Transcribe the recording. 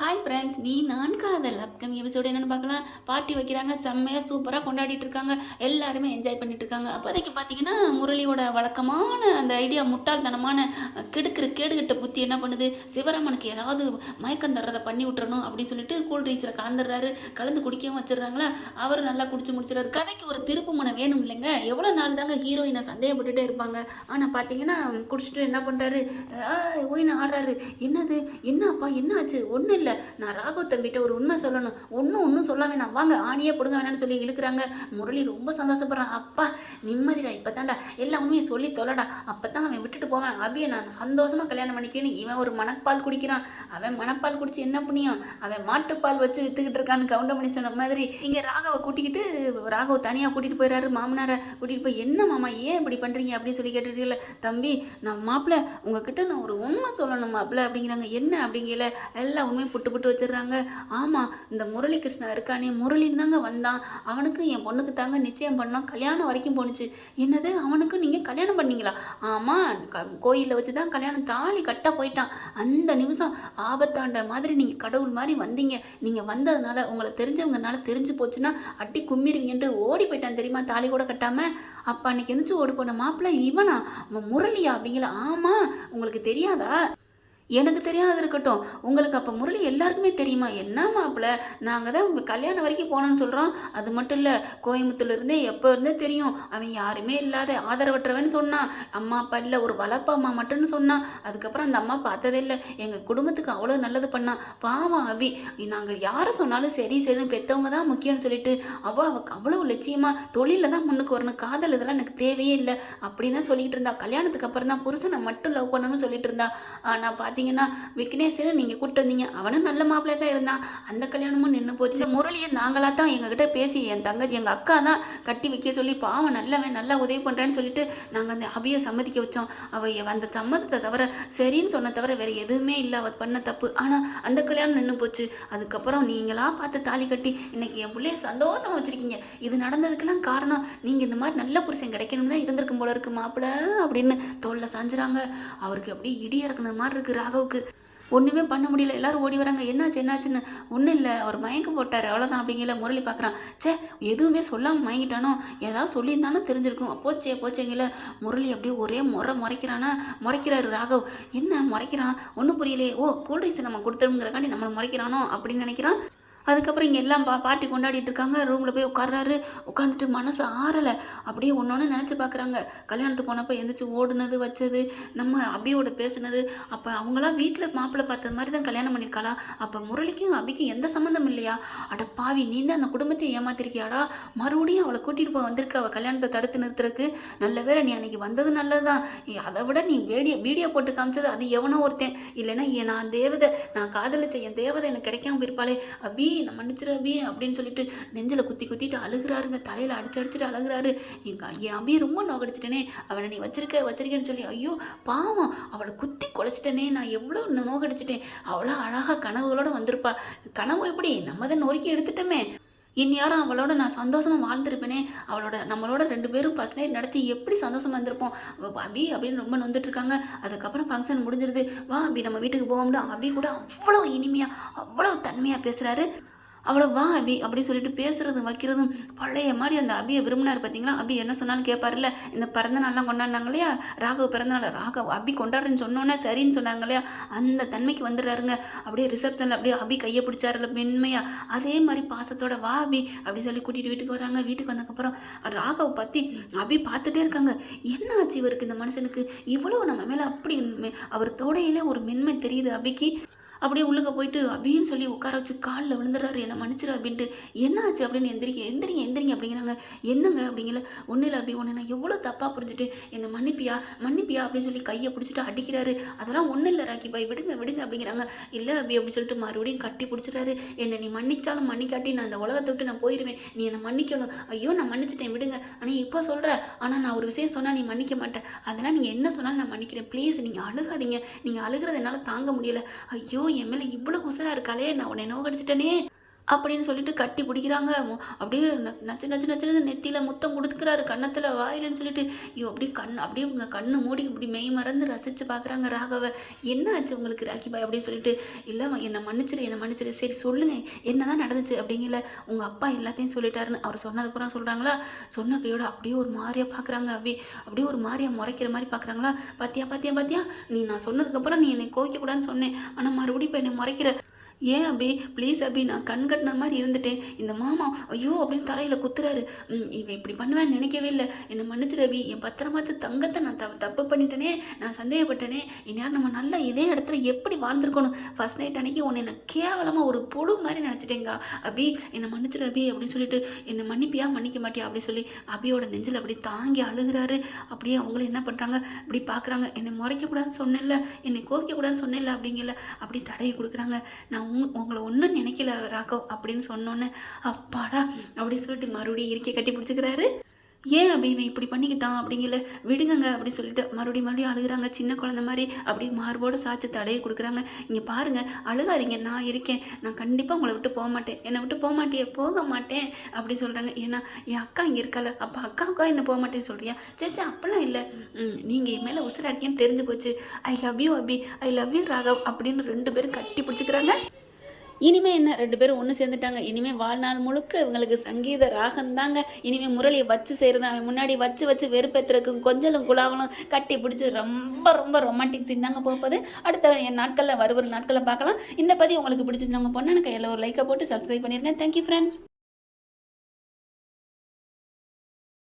Hi friends நீ நான் காதல் அப்கமிங் எபிசோடு என்னென்னு பார்க்கலாம் பார்ட்டி வைக்கிறாங்க செம்மையாக சூப்பராக கொண்டாடிட்டு இருக்காங்க. எல்லாருமே என்ஜாய் பண்ணிட்டு இருக்காங்க. அப்போதைக்கு பார்த்தீங்கன்னா முரளியோட வழக்கமான அந்த ஐடியா முட்டாள்தனமான கெடுக்கிற கேடுகட்ட புத்தி என்ன பண்ணுது? சிவராமனுக்கு ஏதாவது மயக்கம் தர்றதை பண்ணி விட்டுறணும் அப்படின்னு சொல்லிட்டு கூல் ட்ரிங்க்ஸில் கலந்துடுறாரு. கலந்து குடிக்கவும் வச்சிடுறாங்களா? அவர் நல்லா குடிச்சு முடிச்சிடறாரு. கதைக்கு ஒரு திருப்பு மனை வேணும் இல்லைங்க. எவ்வளோ நாள் தாங்க ஹீரோயினை சந்தேகப்பட்டுட்டே இருப்பாங்க. ஆனால் பார்த்தீங்கன்னா குடிச்சிட்டு என்ன பண்ணுறாரு ஓயினை ஆடுறாரு. என்னது? என்னப்பா? என்னாச்சு? ஒன்றும் இல்லை. நான் ராகவ் தம்பிட்ட ஒரு உண்மை சொல்லணும். ஒன்றும் ஒன்றும் சொல்ல வேணாம் வாங்க ஆணியே பிடுங்க வேணாம்னு சொல்லி இழுக்கிறாங்க. முரளி ரொம்ப சந்தோஷப்படுறான். அப்பா நிம்மதிடா இப்போ தான்டா எல்லா உண்மையும் சொல்லி தொலைடா. அப்போ தான் அவன் விட்டுட்டு போவேன். அபியை நான் சந்தோஷமாக கல்யாணம் பண்ணிக்கணும் இவன் ஒரு மணப்பால் குடிக்கிறான். அவன் மணப்பால் குடிச்சு என்ன புண்ணியம்? அவன் மாட்டுப்பால் வச்சு விற்றுக்கிட்டு இருக்கான்னு கவுண்டமணி சொன்ன மாதிரி இங்கே ராகவை கூட்டிக்கிட்டு ராகவ் தனியாக கூட்டிகிட்டு போயிடுறாரு மாமனாரை கூட்டிகிட்டு போய் என்ன மாமா ஏன் இப்படி பண்ணுறீங்க அப்படின்னு சொல்லி கேட்டுட்டு தம்பி நான் மாப்பிள்ள உங்ககிட்ட நான் ஒரு உண்மை சொல்லணும் மாப்பிள்ள அப்படிங்கிறாங்க. என்ன? அப்படிங்கல எல்லா உண்மையும் புட்டு புட்டு வச்சிடுறாங்க. ஆமாம் இந்த முரளி கிருஷ்ணா இருக்கானே முரளின்னு தாங்க வந்தான். அவனுக்கு என் பொண்ணுக்கு தாங்க நிச்சயம் பண்ணோம். கல்யாணம் வரைக்கும் போணுச்சு. என்னது? அவனுக்கு நீங்கள் கல்யாணம் பண்ணீங்களா? ஆமாம் க கோயிலில் வச்சு தான் கல்யாணம் தாலி கட்ட போயிட்டான். அந்த நிமிஷம் ஆபத்தாண்ட மாதிரி நீங்கள் கடவுள் மாதிரி வந்தீங்க. நீங்கள் வந்ததுனால உங்களை தெரிஞ்சவங்கனால தெரிஞ்சு போச்சுன்னா அட்டி என்று ஓடி போயிட்டான் தெரியுமா? தாலி கூட கட்டாமல் அப்பா அன்னைக்கு எந்திரிச்சு ஓடி போன மாப்பிள்ளை இவனா? முரளியா அப்படிங்கிற ஆமாம் உங்களுக்கு தெரியாதா? எனக்கு தெரியாத இருக்கட்டும். உங்களுக்கு அப்போ முரளி எல்லாருக்குமே தெரியுமா? என்ன மாப்பிள்ள நாங்கள் தான் கல்யாணம் வரைக்கும் போனோன்னு சொல்கிறோம் அது மட்டும் இல்லை கோயம்புத்தூர்லேருந்தே எப்போ இருந்தே தெரியும். அவன் யாருமே இல்லாத ஆதரவற்றவன்னு சொன்னான். அம்மா அப்பா இல்லை ஒரு வளர்ப்பு அம்மா மட்டும்னு சொன்னான். அதுக்கப்புறம் அந்த அம்மா பார்த்ததே இல்லை. எங்கள் குடும்பத்துக்கு அவ்வளோ நல்லது பண்ணான் பாவம் அபி. நாங்கள் யாரை சொன்னாலும் சரி சரின்னு பெற்றவங்க தான் முக்கியம்னு சொல்லிட்டு அவ்வளோ அவள் அவ்வளோ லட்சியமாக தொழிலில் தான் முன்னுக்கு வரணும். காதல் இதெல்லாம் எனக்கு தேவையே இல்லை. அப்படின்னு தான் சொல்லிட்டு இருந்தா. கல்யாணத்துக்கு அப்புறம் தான் புருஷனை மட்டும் லவ் பண்ணணும்னு சொல்லிட்டு இருந்தா. பார்த்து பார்த்தீங்கன்னா விக்னேஷனை நீங்கள் கூப்பிட்டு வந்தீங்க. அவனும் நல்ல மாப்பிள்ளை தான் இருந்தான். அந்த கல்யாணமும் நின்று போச்சு. முரளியை நாங்களாக தான் எங்ககிட்ட பேசி என் தங்கச்சி எங்கள் அக்கா தான் கட்டி வைக்க சொல்லி பாவம் நல்லவன் நல்லா உதவி பண்ணுறேன்னு சொல்லிட்டு நாங்கள் அந்த அபியை சம்மதிக்க வச்சோம். அவள் அந்த சம்மதத்தை தவிர சரின்னு சொன்ன தவிர வேறு எதுவுமே இல்லை. அவள் பண்ண தப்பு. ஆனால் அந்த கல்யாணம் நின்று போச்சு. அதுக்கப்புறம் நீங்களா பார்த்து தாலி கட்டி இன்னைக்கு என் பிள்ளைய சந்தோஷமாக வச்சுருக்கீங்க. இது நடந்ததுக்கெல்லாம் காரணம் நீங்கள் இந்த மாதிரி நல்ல புருஷன் கிடைக்கணும்னு தான் இருந்திருக்கும் போல இருக்கு மாப்பிள்ள அப்படின்னு தோல்ல சாஞ்சுறாங்க. அவருக்கு அப்படியே இடி இறக்குன மாதிரி இருக்கு ராகவுக்கு. ஒன்றுமே பண்ண முடியல. எல்லாரும் ஓடி வராங்க. என்னாச்சு என்னாச்சுன்னு. ஒன்றும் இல்லை. அவர் மயங்க போட்டார். அவ்வளோதான் அப்படிங்கிற முரளி பார்க்குறான் ச்சே எதுவுமே சொல்லாமல் மயங்கிட்டானோ? ஏதாவது சொல்லியிருந்தானோ தெரிஞ்சிருக்கும். போச்சே போச்சேங்கில முரளி அப்படியே ஒரே முறை முறைக்கிறானா? முறைக்கிறாரு ராகவ். என்ன முறைக்கிறான்? ஒன்றும் புரியலையே. ஓ கூல்ட்ரிங்ஸ் நம்ம கொடுத்துருங்கிறக்காண்டி நம்மளை முறைக்கிறானோ அப்படின்னு நினைக்கிறான். அதுக்கப்புறம் இங்கே எல்லாம் பா பார்ட்டி கொண்டாடிட்டு இருக்காங்க ரூமில் போய் உட்காராரு உட்காந்துட்டு மனசு ஆறலை. அப்படியே ஒன்று ஒன்று நினச்சி பார்க்குறாங்க கல்யாணத்துக்கு போனப்போ எந்திரிச்சு ஓடுனது வச்சது நம்ம அபியோட பேசுனது. அப்போ அவங்களாம் வீட்டில் மாப்பிள்ளை பார்த்தது மாதிரி தான் கல்யாணம் பண்ணியிருக்காளா அப்போ முரளிக்கும் அபிக்கும் எந்த சம்மந்தம் இல்லையா? அட பாவி நீ தான் அந்த குடும்பத்தை ஏமாத்திருக்கியாடா? மறுபடியும் அவளை கூட்டிகிட்டு போய் வந்திருக்க. அவள் கல்யாணத்தை தடுத்து நிறுத்துறதுக்கு நல்ல வேலை நீ அன்னைக்கு வந்தது நல்லது தான் அதை விட நீ வீடியோ வீடியோ போட்டு காமிச்சது அது எவனோ ஒருத்தன். இல்லைன்னா நான் தேவதை நான் காதலிச்ச என் தேவதை எனக்கு கிடைக்காம போயிருப்பாளே அபி நான் மன்னிச்சிரு அபி அப்படின்னு சொல்லிட்டு நெஞ்சில் குத்தி குத்திட்டு அழுகுறாருங்க. தலையில் அடிச்சு அடிச்சுட்டு அழுகுறாரு. எங்கள் என் அபியை ரொம்ப நோக்கடிச்சிட்டேனே அவனை நீ வச்சிருக்க வச்சிருக்கேன்னு சொல்லி ஐயோ பாவம் அவளை குத்தி குலைச்சிட்டேனே. நான் எவ்வளோ நோகடிச்சிட்டேன். அவ்வளோ அழகாக கனவுகளோட வந்திருப்பா. கனவு எப்படி? நம்ம தான் நொறுக்கி எடுத்துட்டோமே. இந்நேரம் அவளோட நான் சந்தோஷமாக வாழ்ந்திருப்பேனே அவளோட நம்மளோட ரெண்டு பேரும் ஃபஸ்ட் நைட் நடத்தி எப்படி சந்தோஷமாக இருந்திருப்போம் அபி அப்படின்னு ரொம்ப நொந்துட்டு இருக்காங்க அதுக்கப்புறம் ஃபங்க்ஷன் முடிஞ்சிருது. வா அபி நம்ம வீட்டுக்கு போவோம்னு அபி கூட அவ்வளோ இனிமையாக அவ்வளோ தன்மையாக பேசுகிறாரு அவ்வளோ வா அபி அப்படின்னு சொல்லிட்டு பேசுறதும் வைக்கிறதும் பழைய மாதிரி அந்த அபியை விரும்பினார் பார்த்தீங்களா அபி என்ன சொன்னாலும் கேட்பார்ல இந்த பிறந்த நாள்லாம் கொண்டாடினாங்க இல்லையா? ராகவ் பிறந்த நாள் ராகவ் அபி கொண்டாடுறேன்னு சொன்னோன்னே சரின்னு சொன்னாங்க இல்லையா? அந்த தன்மைக்கு வந்துடுறாருங்க. அப்படியே ரிசப்ஷனில் அப்படியே அபி கையை பிடிச்சாருல மென்மையாக அதே மாதிரி பாசத்தோட வா அபி அப்படி சொல்லி கூட்டிகிட்டு வீட்டுக்கு வராங்க. வீட்டுக்கு வந்ததுக்கப்புறம் ராகவ் பற்றி அபி பார்த்துட்டே இருக்காங்க. என்ன ஆச்சு இவருக்கு இந்த மனுஷனுக்கு? இவ்வளோ நம்ம மேலே அப்படி அவர் தோடையில ஒரு மென்மை தெரியுது அபிக்கு. அப்படியே உள்ளுக்க போயிட்டு அப்படின்னு சொல்லி உட்கார வச்சு காலில் விழுந்துடுறாரு. என்னை மன்னிச்சிரு அப்படின்ட்டு என்ன ஆச்சு அப்படின்னு எந்திரிக்க எந்திரிங்க எந்திரிங்க அப்படிங்கிறாங்க. என்னங்க? அப்படிங்கல. ஒன்றும் இல்லை அப்படி ஒன்று நான் எவ்வளோ தப்பாக புரிஞ்சுட்டு என்னை மன்னிப்பியா மன்னிப்பியா? அப்படின்னு சொல்லி கையை பிடிச்சிட்டு அடிக்கிறாரு. அதெல்லாம் ஒன்றும் இல்லை ராக்கி பாய் விடுங்க விடுங்க அப்படிங்கிறாங்க. இல்லை அப்படி அப்படி சொல்லிட்டு மறுபடியும் கட்டி பிடிச்சிட்டாரு என்னை நீ மன்னிச்சாலும் மன்னிக்காட்டி நான் இந்த உலகத்தை விட்டு நான் போயிடுவேன் நீ என்னை மன்னிக்கணும். ஐயோ நான் மன்னிச்சிட்டேன் விடுங்க. ஆனால் இப்போ சொல்கிற ஆனால் நான் ஒரு விஷயம் சொன்னால் நீ மன்னிக்க மாட்டேன் அதெல்லாம் நீங்கள் என்ன சொன்னாலும் நான் மன்னிக்கிறேன். ப்ளீஸ் நீங்கள் அழுகாதீங்க. நீங்கள் அழுகிறது என்னால் தாங்க முடியலை. ஐயோ என் மேலே இவ்வளோ உசராக இருக்காளே? நான் உன்னை நோகடிச்சிட்டனே அப்படின்னு சொல்லிட்டு கட்டி பிடிக்கிறாங்க. அப்படியே ந- நச்சு நச்சு நச்சு நெத்தியில் முத்தம் கொடுத்துக்கிறாரு. கன்னத்தில் வாயிலன்னு சொல்லிட்டு ஐயோ அப்படியே கண் அப்படியே உங்க கண்ணு மூடி இப்படி மெய் மறந்து ரசித்து பார்க்குறாங்க ராகவ. என்ன ஆச்சு உங்களுக்கு ராக்கி பாய் அப்படின்னு சொல்லிட்டு இல்லை என்னை மன்னிச்சிரு என்னை மன்னிச்சிரு. சரி சொல்லுங்க. என்னதான் நடந்துச்சு? அப்படிங்கல. உங்கள் அப்பா எல்லாத்தையும் சொல்லிட்டாருன்னு அவர் சொன்னதுக்கப்புறம் சொல்கிறாங்களா சொன்ன கையோட அப்படியே ஒரு மாதிரியா பார்க்குறாங்க. அப்படி அப்படியே ஒரு மாதிரியா முறைக்கிற மாதிரி பார்க்குறாங்களா? பாத்தியா பாத்தியா பாத்தியா? நீ நான் சொன்னதுக்கப்புறம் நீ என்னை கோவிக்கக்கூடாதுன்னு சொன்னேன். ஆனால் மறுபடியும் இப்போ என்னை முறைக்கிற ஏன் அபி? ப்ளீஸ் அபி நான் கண் கட்டின மாதிரி இருந்துட்டேன். இந்த மாமா ஐயோ அப்படின்னு தலையில் குத்துறாரு. இவன் இப்படி பண்ணுவேன்னு நினைக்கவே இல்லை. என்னை மன்னிச்சிரு அபி. என் பத்திரமாத்து தங்கத்தை நான் த தப்பு பண்ணிட்டேனே. நான் சந்தேகப்பட்டேனே. இந்நேரம் நம்ம நல்லா இதே இடத்துல எப்படி வாழ்ந்துருக்கணும்? ஃபர்ஸ்ட் நைட் அன்னைக்கு உன்னை நான் கேவலமாக ஒரு புழு மாதிரி நினச்சிட்டேங்க அபி என்னை மன்னிச்சிரு அபி அப்படின்னு சொல்லிட்டு என்னை மன்னிப்பியா? மன்னிக்க மாட்டியா? அப்படின்னு சொல்லி அபியோட நெஞ்சில் அப்படி தாங்கி அழுகுறாரு. அப்படியே அவங்கள என்ன பண்ணுறாங்க இப்படி பார்க்குறாங்க என்னை முறைக்கக்கூடாதுன்னு சொன்னேன்ல. என்னை கோபிக்கக்கூடாதுன்னு சொன்னேன்ல அப்படிங்கல. அப்படி தடவி கொடுக்குறாங்க. நான் உங்களை ஒன்றும் நினைக்கல ராகவ் அப்படின்னு சொன்னோன்னே அப்பாடா அப்படின்னு சொல்லிட்டு மறுபடியும் இருக்கே கட்டி பிடிச்சிக்கிறாரு. ஏன் அபி இவன் இப்படி பண்ணிக்கிட்டான் அப்படிங்கல விடுங்கங்க அப்படி சொல்லிட்டு மறுபடியும் மறுபடியும் அழுகுறாங்க. சின்ன குழந்த மாதிரி அப்படியே மார்போடு சாய்ச்சி தடவி கொடுக்குறாங்க. இங்கே பாருங்க அழுகாதீங்க நான் இருக்கேன். நான் கண்டிப்பாக உங்களை விட்டு போக மாட்டேன். என்னை விட்டு போக மாட்டேன் போக மாட்டேன் அப்படி சொல்கிறாங்க ஏன்னா என் அக்கா இங்கே இருக்கல அப்போ அக்காவுக்கா என்ன போக மாட்டேன்னு சொல்கிறியா சேச்சா அப்படிலாம் இல்லை. நீங்கள் என் மேலே உசுராக்கியும் தெரிஞ்சு போச்சு. I love you Abhi. I love you Raghav அப்படின்னு ரெண்டு பேரும் கட்டி பிடிச்சிக்கிறாங்க. இனிமே என்ன? ரெண்டு பேரும் ஒன்று சேர்ந்துட்டாங்க. இனிமே வாழ்நாள் முழுக்க இவங்களுக்கு சங்கீத ராகம் தாங்க. இனிமே முரளியை வச்சு செய்கிறது அவன் முன்னாடி வச்சு வச்சு வெறுப்பேற்றுறதுக்கும் கொஞ்சலும் குலாவலும் கட்டி பிடிச்சி ரொம்ப ரொம்ப ரொமான்டிக் சீன் தாங்க போகுது. அடுத்த என் நாட்களில் வருகிற நாட்களில் பார்க்கலாம். இந்த பதிவு உங்களுக்கு பிடிச்சிருந்தவங்க பொண்ணு எனக்கு எல்லாம் ஒரு லைக்கை போட்டு சப்ஸ்கிரைப் பண்ணியிருக்கேன் தேங்க்யூ ஃப்ரெண்ட்ஸ்